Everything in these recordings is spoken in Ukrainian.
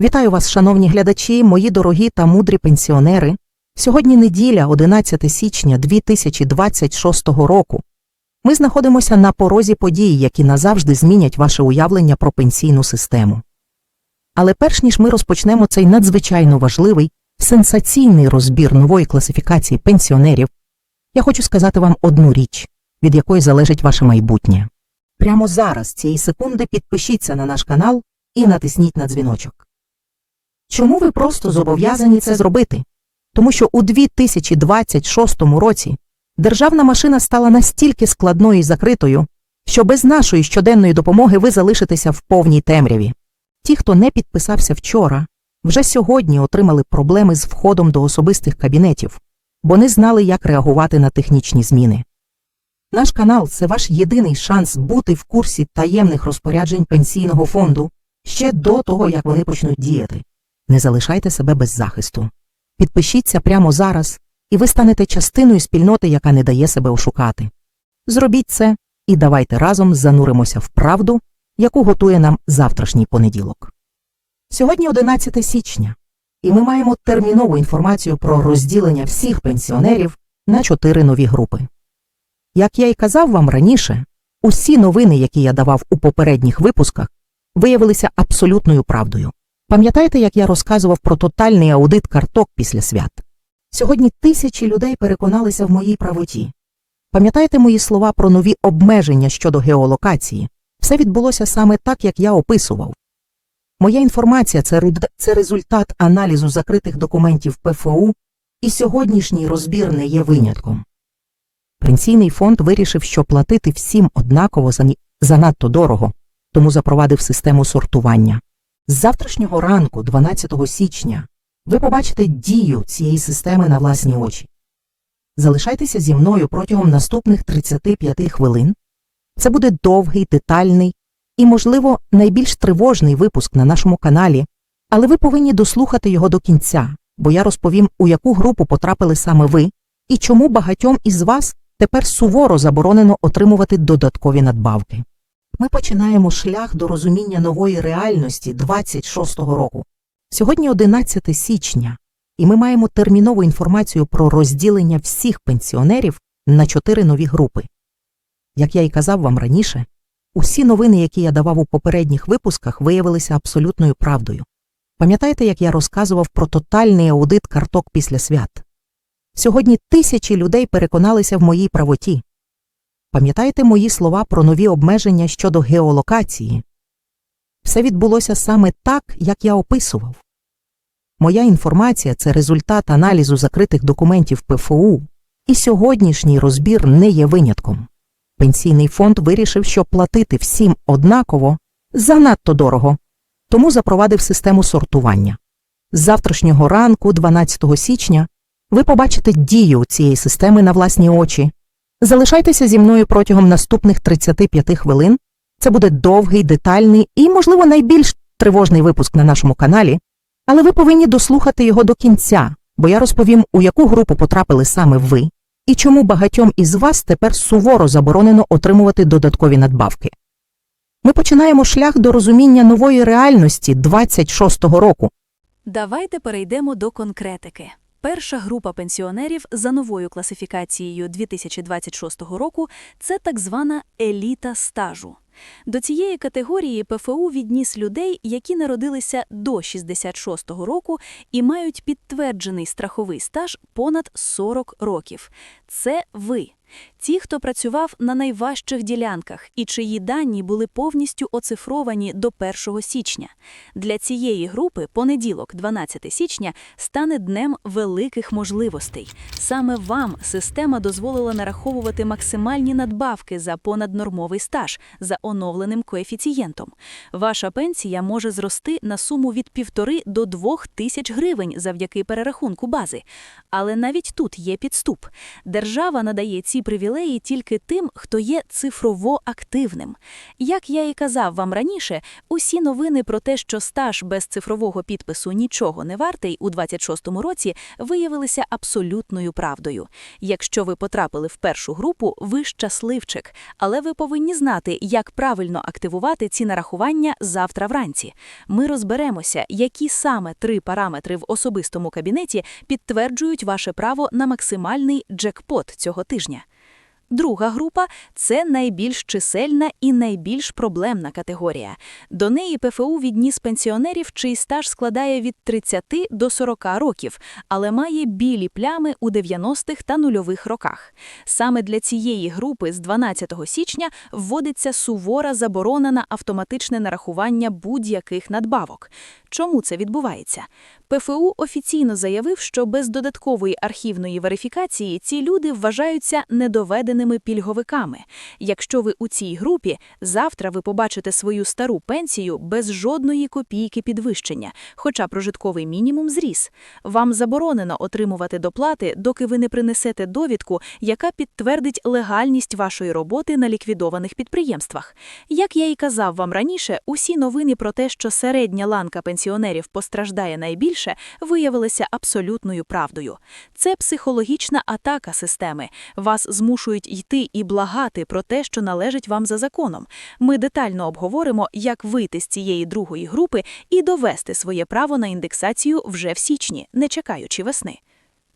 Вітаю вас, шановні глядачі, мої дорогі та мудрі пенсіонери. Сьогодні неділя, 11 січня 2026 року. Ми знаходимося на порозі подій, які назавжди змінять ваше уявлення про пенсійну систему. Але перш ніж ми розпочнемо цей надзвичайно важливий, сенсаційний розбір нової класифікації пенсіонерів, я хочу сказати вам одну річ, від якої залежить ваше майбутнє. Прямо зараз, цієї секунди, підпишіться на наш канал і натисніть на дзвіночок. Чому ви просто зобов'язані це зробити? Тому що у 2026 році державна машина стала настільки складною і закритою, що без нашої щоденної допомоги ви залишитеся в повній темряві. Ті, хто не підписався вчора, вже сьогодні отримали проблеми з входом до особистих кабінетів, бо не знали, як реагувати на технічні зміни. Наш канал це ваш єдиний шанс бути в курсі таємних розпоряджень пенсійного фонду ще до того, як вони почнуть діяти. Не залишайте себе без захисту. Підпишіться прямо зараз, і ви станете частиною спільноти, яка не дає себе ошукати. Зробіть це і давайте разом зануримося в правду, яку готує нам завтрашній понеділок. Сьогодні 11 січня, і ми маємо термінову інформацію про розділення всіх пенсіонерів на чотири нові групи. Як я й казав вам раніше, усі новини, які я давав у попередніх випусках, виявилися абсолютною правдою. Пам'ятаєте, як я розказував про тотальний аудит карток після свят? Сьогодні тисячі людей переконалися в моїй правоті. Пам'ятаєте мої слова про нові обмеження щодо геолокації? Все відбулося саме так, як я описував. Моя інформація це, результат аналізу закритих документів ПФУ, і сьогоднішній розбір не є винятком. Пенсійний фонд вирішив, що платити всім однаково занадто дорого, тому запровадив систему сортування. З завтрашнього ранку, 12 січня, ви побачите дію цієї системи на власні очі. Залишайтеся зі мною протягом наступних 35 хвилин. Це буде довгий, детальний і, можливо, найбільш тривожний випуск на нашому каналі, але ви повинні дослухати його до кінця, бо я розповім, у яку групу потрапили саме ви і чому багатьом із вас тепер суворо заборонено отримувати додаткові надбавки. Ми починаємо шлях до розуміння нової реальності 26-го року. Сьогодні 11 січня, і ми маємо термінову інформацію про розділення всіх пенсіонерів на чотири нові групи. Як я й казав вам раніше, усі новини, які я давав у попередніх випусках, виявилися абсолютною правдою. Пам'ятаєте, як я розказував про тотальний аудит карток після свят? Сьогодні тисячі людей переконалися в моїй правоті. Пам'ятаєте мої слова про нові обмеження щодо геолокації? Все відбулося саме так, як я описував. Моя інформація це результат аналізу закритих документів ПФУ, і сьогоднішній розбір не є винятком. Пенсійний фонд вирішив, що платити всім однаково занадто дорого, тому запровадив систему сортування. З завтрашнього ранку, 12 січня, ви побачите дію цієї системи на власні очі. Залишайтеся зі мною протягом наступних 35 хвилин. Це буде довгий, детальний і, можливо, найбільш тривожний випуск на нашому каналі, але ви повинні дослухати його до кінця, бо я розповім, у яку групу потрапили саме ви і чому багатьом із вас тепер суворо заборонено отримувати додаткові надбавки. Ми починаємо шлях до розуміння нової реальності 26-го року. Давайте перейдемо до конкретики. Перша група пенсіонерів за новою класифікацією 2026 року це так звана еліта стажу. До цієї категорії ПФУ відніс людей, які народилися до 66-го року і мають підтверджений страховий стаж понад 40 років. Це ви. Ті, хто працював на найважчих ділянках і чиї дані були повністю оцифровані до 1 січня. Для цієї групи понеділок, 12 січня, стане днем великих можливостей. Саме вам система дозволила нараховувати максимальні надбавки за понаднормовий стаж за оновленим коефіцієнтом. Ваша пенсія може зрости на суму від півтори до двох тисяч гривень завдяки перерахунку бази. Але навіть тут є підступ. Держава надає ці привілеї тільки тим, хто є цифрово активним. Як я і казав вам раніше, усі новини про те, що стаж без цифрового підпису нічого не вартий у 26-му році, виявилися абсолютною правдою. Якщо ви потрапили в першу групу, ви щасливчик, але ви повинні знати, як правильно активувати ці нарахування завтра вранці. Ми розберемося, які саме три параметри в особистому кабінеті підтверджують ваше право на максимальний джекпот цього тижня. Друга група це найбільш чисельна і найбільш проблемна категорія. До неї ПФУ відніс пенсіонерів, чий стаж складає від 30 до 40 років, але має білі плями у 90-х та нульових роках. Саме для цієї групи з 12 січня вводиться сувора заборона на автоматичне нарахування будь-яких надбавок. Чому це відбувається? ПФУ офіційно заявив, що без додаткової архівної верифікації ці люди вважаються недоведеними пільговиками. Якщо ви у цій групі, завтра ви побачите свою стару пенсію без жодної копійки підвищення, хоча прожитковий мінімум зріс. Вам заборонено отримувати доплати, доки ви не принесете довідку, яка підтвердить легальність вашої роботи на ліквідованих підприємствах. Як я і казав вам раніше, усі новини про те, що середня ланка пенсіонерів постраждає найбільше, виявилися абсолютною правдою. Це психологічна атака системи. Вас змушують йти і благати про те, що належить вам за законом. Ми детально обговоримо, як вийти з цієї другої групи і довести своє право на індексацію вже в січні, не чекаючи весни.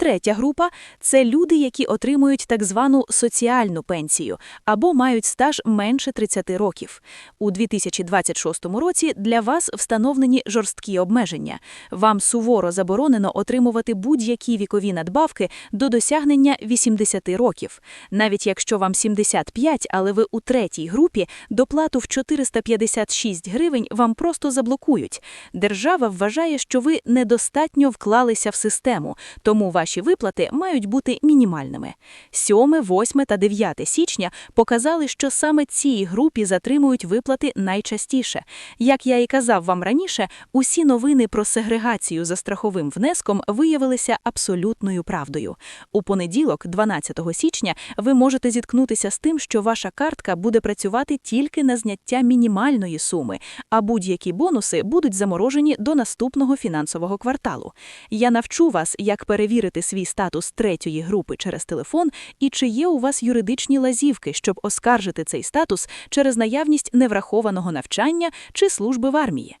Третя група це люди, які отримують так звану соціальну пенсію або мають стаж менше 30 років. У 2026 році для вас встановлені жорсткі обмеження. Вам суворо заборонено отримувати будь-які вікові надбавки до досягнення 80 років. Навіть якщо вам 75, але ви у третій групі, доплату в 456 гривень вам просто заблокують. Держава вважає, що ви недостатньо вклалися в систему, тому ваші ваші виплати мають бути мінімальними. 7, 8 та 9 січня показали, що саме цій групі затримують виплати найчастіше. Як я і казав вам раніше, усі новини про сегрегацію за страховим внеском виявилися абсолютною правдою. У понеділок, 12 січня, ви можете зіткнутися з тим, що ваша картка буде працювати тільки на зняття мінімальної суми, а будь-які бонуси будуть заморожені до наступного фінансового кварталу. Я навчу вас, як перевірити свій статус третьої групи через телефон і чи є у вас юридичні лазівки, щоб оскаржити цей статус через наявність неврахованого навчання чи служби в армії.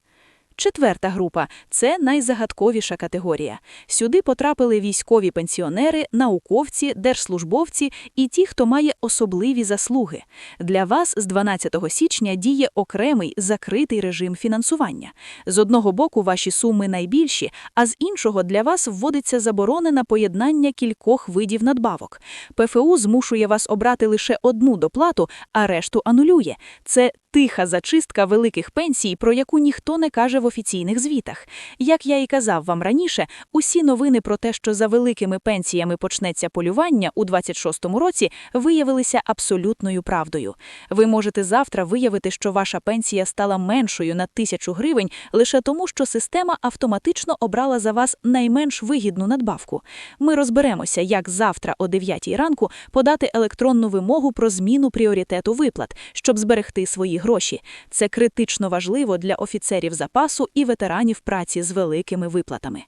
Четверта група це найзагадковіша категорія. Сюди потрапили військові пенсіонери, науковці, держслужбовці і ті, хто має особливі заслуги. Для вас з 12 січня діє окремий закритий режим фінансування. З одного боку, ваші суми найбільші, а з іншого для вас вводиться заборона на поєднання кількох видів надбавок. ПФУ змушує вас обрати лише одну доплату, а решту анулює. Це тиха зачистка великих пенсій, про яку ніхто не каже в офіційних звітах. Як я і казав вам раніше, усі новини про те, що за великими пенсіями почнеться полювання у 26-му році, виявилися абсолютною правдою. Ви можете завтра виявити, що ваша пенсія стала меншою на тисячу гривень лише тому, що система автоматично обрала за вас найменш вигідну надбавку. Ми розберемося, як завтра о 9 ранку подати електронну вимогу про зміну пріоритету виплат, щоб зберегти свої гроші. Це критично важливо для офіцерів запасу і ветеранів праці з великими виплатами.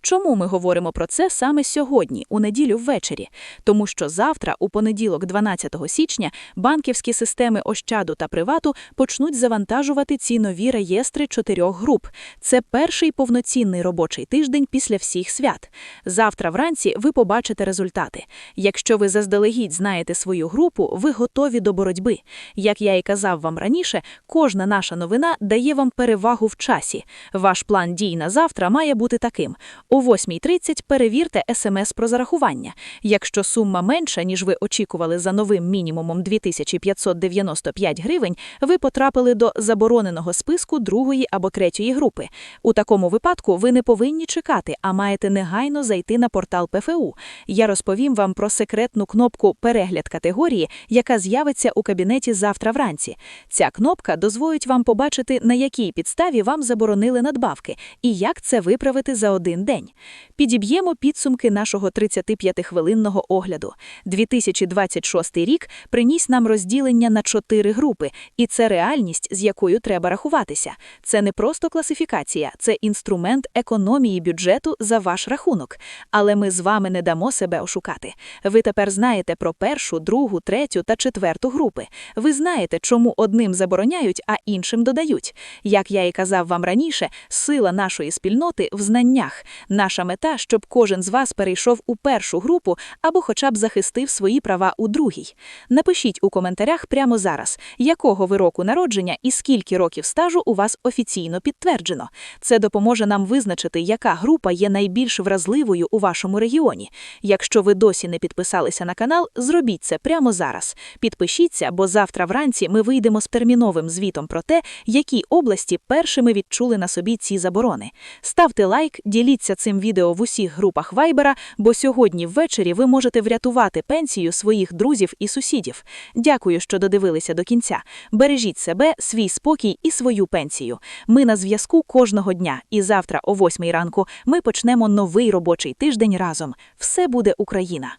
Чому ми говоримо про це саме сьогодні, у неділю ввечері? Тому що завтра, у понеділок, 12 січня, банківські системи Ощаду та Привату почнуть завантажувати ці нові реєстри чотирьох груп. Це перший повноцінний робочий тиждень після всіх свят. Завтра вранці ви побачите результати. Якщо ви заздалегідь знаєте свою групу, ви готові до боротьби. Як я і казав вам раніше, кожна наша новина дає вам перевагу в часі. Ваш план дій на завтра має бути таким. О 8.30 перевірте СМС про зарахування. Якщо сума менша, ніж ви очікували за новим мінімумом 2595 гривень, ви потрапили до забороненого списку другої або третьої групи. У такому випадку ви не повинні чекати, а маєте негайно зайти на портал ПФУ. Я розповім вам про секретну кнопку Перегляд категорії, яка з'явиться у кабінеті завтра вранці. Ця кнопка дозволить вам побачити, на якій підставі вам заборонили надбавки і як це виправити за один один день. Підіб'ємо підсумки нашого 35-хвилинного огляду. 2026 рік приніс нам розділення на чотири групи, і це реальність, з якою треба рахуватися. Це не просто класифікація, це інструмент економії бюджету за ваш рахунок. Але ми з вами не дамо себе ошукати. Ви тепер знаєте про першу, другу, третю та четверту групи. Ви знаєте, чому одним забороняють, а іншим додають. Як я і казав вам раніше, сила нашої спільноти в знаннях. Наша мета, щоб кожен з вас перейшов у першу групу або хоча б захистив свої права у другій. Напишіть у коментарях прямо зараз, якого ви року народження і скільки років стажу у вас офіційно підтверджено. Це допоможе нам визначити, яка група є найбільш вразливою у вашому регіоні. Якщо ви досі не підписалися на канал, зробіть це прямо зараз. Підпишіться, бо завтра вранці ми вийдемо з терміновим звітом про те, які області першими відчули на собі ці заборони. Ставте лайк, діліться цим відео в усіх групах Вайбера, бо сьогодні ввечері ви можете врятувати пенсію своїх друзів і сусідів. Дякую, що додивилися до кінця. Бережіть себе, свій спокій і свою пенсію. Ми на зв'язку кожного дня, і завтра о 8 ранку ми почнемо новий робочий тиждень разом. Все буде Україна!